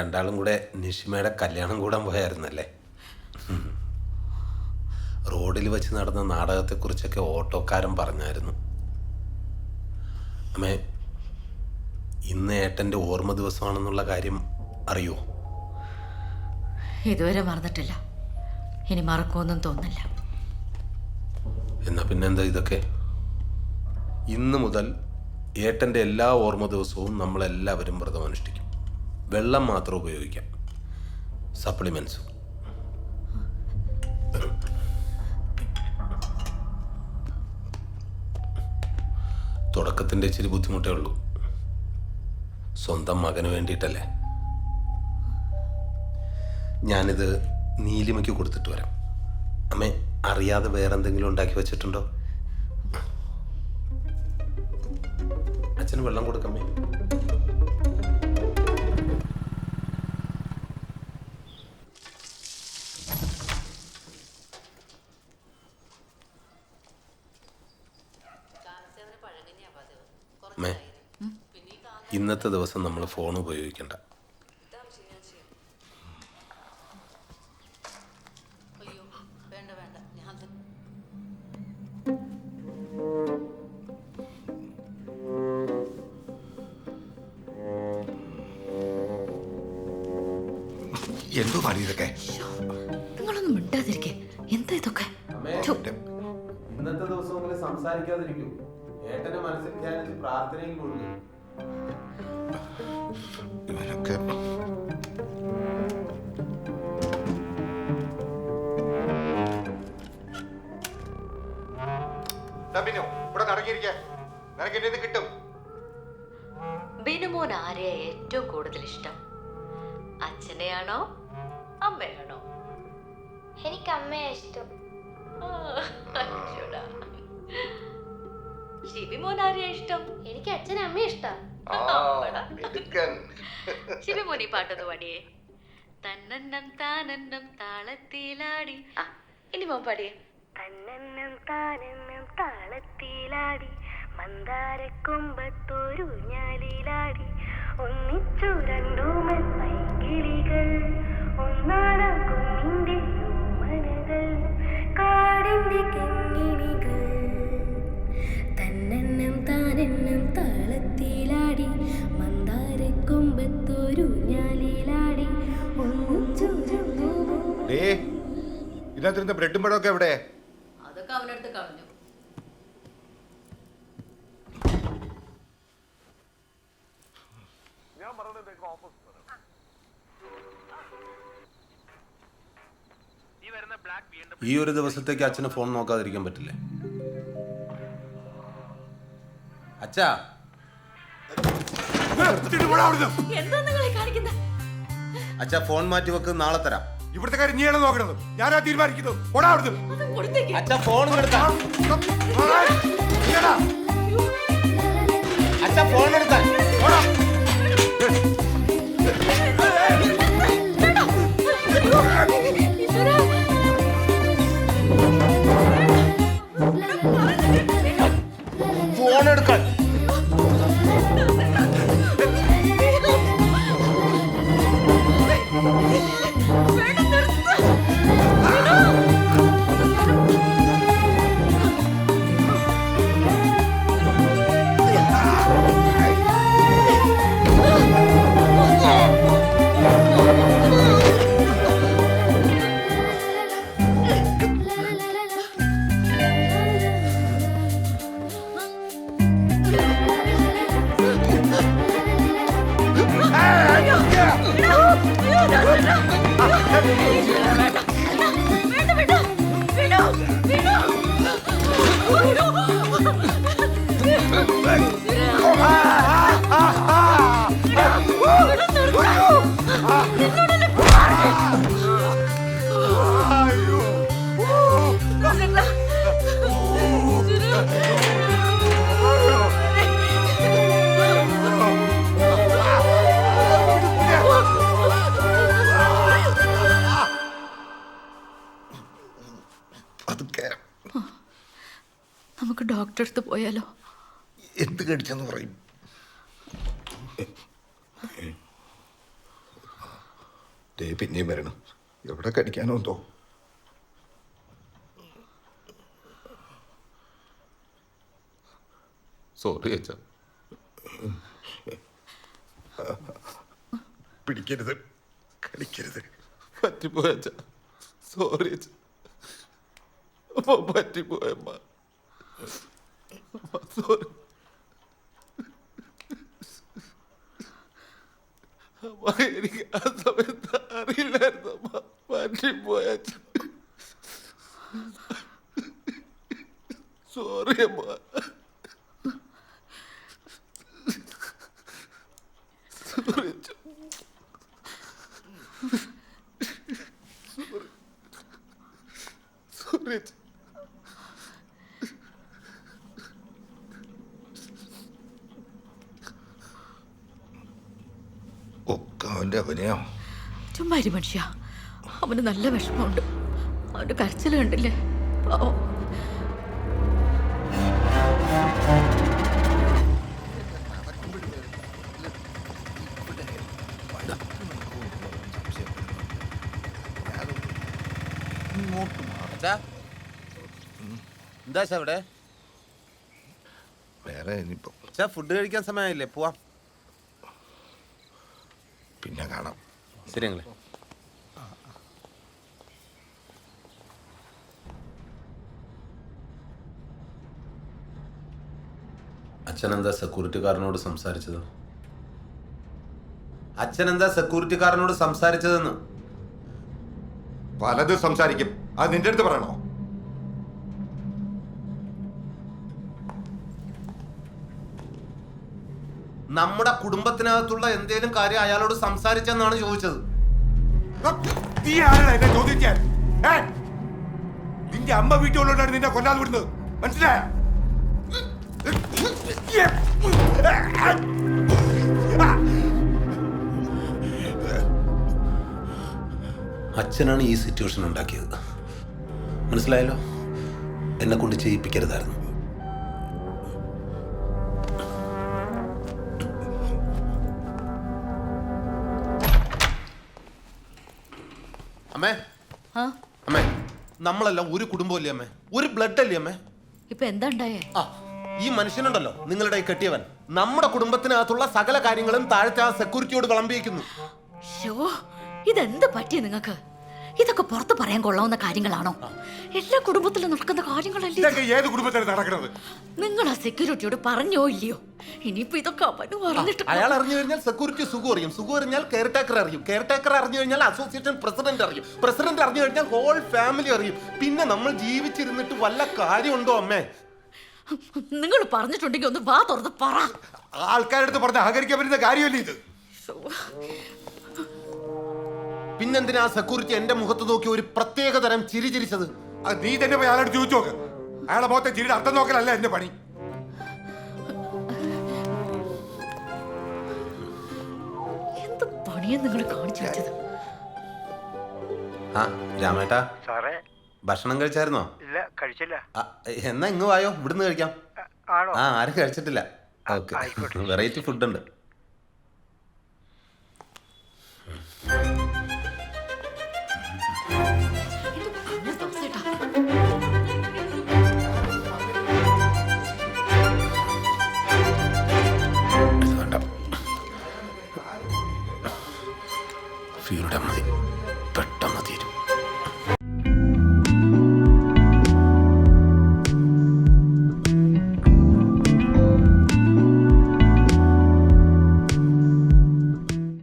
രണ്ടാളും കൂടെ നിഷിമയുടെ കല്യാണം കൂടാൻ പോയായിരുന്നല്ലേ? റോഡിൽ വെച്ച് നടന്ന നാടകത്തെക്കുറിച്ചൊക്കെ ഓട്ടോക്കാരൻ പറഞ്ഞായിരുന്നു. അമ്മേ ഇന്ന് ഏട്ടന്റെ ഓർമ്മ ദിവസമാണെന്നുള്ള കാര്യം അറിയോ? ഇതുവരെ മറന്നിട്ടില്ല. ഇനി മറക്കുമെന്നും തോന്നില്ല എന്നാ പിന്നെന്താ ഇതൊക്കെ? ഇന്ന് മുതൽ ഏട്ടന്റെ എല്ലാ ഓർമ്മ ദിവസവും നമ്മളെല്ലാവരും വ്രതം അനുഷ്ഠിക്കും വെള്ളം മാത്രം ഉപയോഗിക്കാം. സപ്ലിമെൻസും തുടക്കത്തിന്റെ ഇച്ചിരി ബുദ്ധിമുട്ടേ ഉള്ളൂ. സ്വന്തം മകന് വേണ്ടിയിട്ടല്ലേ? ഞാനിത് നീലിമയ്ക്ക് കൊടുത്തിട്ട് വരാം. അമ്മേ അറിയാതെ വേറെ എന്തെങ്കിലും ഉണ്ടാക്കി വെച്ചിട്ടുണ്ടോ? അച്ഛന് വെള്ളം കൊടുക്കമ്മേ. ഇന്നത്തെ ദിവസം നമ്മൾ ഫോൺ ഉപയോഗിക്കണ്ട. അയ്യോ വേണ്ട വേണ്ട. ഞാൻ എന്തോ പണി ഇതൊക്കെ? നിങ്ങളൊന്നും മിണ്ടാതിരിക്കേ. എന്താ ഇതൊക്കെ? ഇന്നത്തെ ദിവസം സംസാരിക്കാതിരിക്കും. ഏട്ടനെ മനസ്സിൽ ധ്യാനിച്ച് പ്രാർത്ഥനയിൽ കൊള്ളുന്നു ഇവരൊക്കെ ഡബിനു ഇവിടെ നടക്കിയിരിക്കെ നിനക്ക് ഇത് കിട്ടും. ബിനുമോൻ ആരെയാ ഏറ്റവും കൂടുതൽ ഇഷ്ടം? അച്ഛനെയാണോ അമ്മയാണോ? എനിക്ക് അമ്മയെ ഇഷ്ടം. ഷിബിമോൻ ആരെയാ ഇഷ്ടം? എനിക്ക് അച്ഛനെ അമ്മയെ ഇഷ്ടം. ഈ പാട്ടൊന്ന് പാടിയേ. തന്നന്നം താനന്നം താളത്തിലാടി. ആ ഇനി മോൻ പാടിയേ. തന്നെന്നും താനെന്നും താളത്തിലാടി. മന്ദാരക്കൊമ്പത്തൊരു ഞാലിലാടി. ഒന്നിച്ചു രണ്ടു പൈകിളികൾ ഒന്നാണ് കുഞ്ഞിന്റെ ഇതിനകത്തിരുന്ന ബ്രെഡും ഒക്കെ എവിടെ? അതൊക്കെ അവനടുത്ത് കളഞ്ഞു. ഈ ഒരു ദിവസത്തേക്ക് അച്ഛന് ഫോൺ നോക്കാതിരിക്കാൻ പറ്റില്ലേ? അച്ഛാ. അച്ഛാ ഫോൺ മാറ്റി വെക്ക് നാളെ തരാം. ഇവിടുത്തെ കാര്യം നീയാണ് നോക്കണത് ഞാനാ തീരുമാനിക്കുന്നത് ഓടാ അവിടുന്ന് അച്ഛാ ഫോൺ എടുത്താ നീയാടാ. അച്ഛാ ഫോൺ എടുക്കാൻ ഡോക്ടറെ പോയാലോ? എന്ത് കടിച്ചെന്ന് പറയും. ദേ പിന്നെയും വരണം. എവിടെ കടിക്കാനോ എന്തോ. സോറി അച്ഛ. പിടിക്കരുത്. കടിക്കരുത്. പറ്റിപ്പോയ അച്ഛാ. സോറി അച്ഛ. അമ്മ. പറ്റിപ്പോയ അമ്മ സോറി അമ്മ എനിക്ക് ആ സമയത്ത് അറിയില്ലായിരുന്നു അമ്മ പറ്റിപ്പോയ അച്ഛാ സോറി അമ്മ സോറി അച്ഛാ സോറി അച്ഛാ ഒക്കെ അവന്റെ അവനെയോ ചുമ്മാ ഇരി മനുഷ്യ. അവന് നല്ല വിഷമമുണ്ട്. അവന്റെ കരച്ചിൽ കണ്ടില്ലേ? പാവം. എന്താ ഇവിടെ വേറെ ഇനിയിപ്പം. ഫുഡ് കഴിക്കാൻ സമയമായില്ലേ? പോവാം. കാണാം ശരി ഞങ്ങളെ അച്ഛനെന്താ സെക്യൂരിറ്റിക്കാരനോട് സംസാരിച്ചത്? അച്ഛനെന്താ സെക്യൂരിറ്റിക്കാരനോട് സംസാരിച്ചതെന്ന്? പലതും സംസാരിക്കും. അത് നിന്റെ അടുത്ത് പറയണോ? നമ്മുടെ കുടുംബത്തിനകത്തുള്ള എന്തേലും കാര്യം അയാളോട് സംസാരിച്ചെന്നാണ് ചോദിച്ചത്. നീ ആരാണ് എന്നെ ചോദിക്കാൻ? ഏ? നിന്റെ അമ്മ വീട്ടിലുള്ളതാണ് നിന്നെ കൊല്ലാതെ വിടുന്നത്. മനസ്സിലായ? അച്ഛനാണ് ഈ സിറ്റുവേഷൻ ഉണ്ടാക്കിയത്. മനസ്സിലായല്ലോ? എന്നെ കൊണ്ട് ചെയ്യിപ്പിക്കരുതായിരുന്നു. അമ്മേ. ആ? അമ്മേ നമ്മളെല്ലാം ഒരു കുടുംബമല്ലേ അമ്മേ? ഒരു ബ്ലഡ് അല്ലേ അമ്മേ? ഇപ്പൊ എന്താ ഉണ്ടായേ? ആ ഈ മനുഷ്യനുണ്ടല്ലോ നിങ്ങളുടെ ഈ കെട്ടിയവൻ. നമ്മുടെ കുടുംബത്തിനകത്തുള്ള സകല കാര്യങ്ങളും താഴത്തെ ആ സെക്യൂരിറ്റിയോട് വിളമ്പിയിരിക്കുന്നു ഷോ ഇതെന്ത് പറ്റിയ നിങ്ങക്ക് ഇതൊക്കെ പുറത്ത് പറയാൻ കൊള്ളാവുന്ന കാര്യങ്ങളാണോ? എല്ലാ കുടുംബത്തിലും നടക്കുന്ന കാര്യങ്ങളല്ലേ ഇതൊക്കെ ഏത് കുടുംബത്തിലാണ് നടക്കുന്നത്? നിങ്ങൾ ആ സെക്യൂരിറ്റിയോട് പറഞ്ഞോ ഇല്ലയോ? ഇനിയിപ്പോ ഇതൊക്കെ അവന് പറഞ്ഞിട്ട് അയാൾ അറിഞ്ഞു കഴിഞ്ഞാൽ സെക്യൂരിറ്റി സുഖം അറിയും. സുഖം അറിഞ്ഞാൽ കെയർ ടേക്കർ അറിയും. കെയർ ടേക്കർ അറിഞ്ഞു കഴിഞ്ഞാൽ അസോസിയേഷൻ പ്രസിഡന്റ് അറിയും. പ്രസിഡന്റ് അറിഞ്ഞു കഴിഞ്ഞാൽ ഹോൾ ഫാമിലി അറിയും. പിന്നെ നമ്മൾ ജീവിച്ചിരുന്നിട്ട് വല്ല കാര്യമുണ്ടോ അമ്മേ? നിങ്ങൾ പറഞ്ഞിട്ടുണ്ടെങ്കിൽ ഒന്ന് വാ തുറന്ന് പറ. ആൾക്കാരുടെ അടുത്ത് പറഞ്ഞ് അഹകരിക്കാൻ പറ്റുന്ന കാര്യമല്ലേ ഇത്. പിന്നെന്തിനാ സെക്യൂരിറ്റി എന്റെ മുഖത്ത് നോക്കി ഒരു പ്രത്യേക തരം ചിരി ചിരിച്ചത്? അത് നീ തന്നെ പോയി അയാളോട് ചോദിച്ചു നോക്ക്. അയാളെ മുഖത്തെ ചിരിയുടെ അർത്ഥം നോക്കലല്ല എന്റെ പണി. എന്ത് പണിയാ നിങ്ങൾ കാണിച്ചു വെച്ചത്? ആ രാമേട്ടാ. സാറേ. ഭക്ഷണം കഴിച്ചായിരുന്നോ? ഇല്ല കഴിച്ചില്ല. ആ, എന്നാ ഇങ്ങ് വായോ? ഇവിടുന്ന് കഴിക്കാം. ആണോ? ആ ആരും കഴിച്ചിട്ടില്ല. ഓക്കെ. വെറൈറ്റി ഫുഡ് ഉണ്ട് ഫീൽഡ് മതി.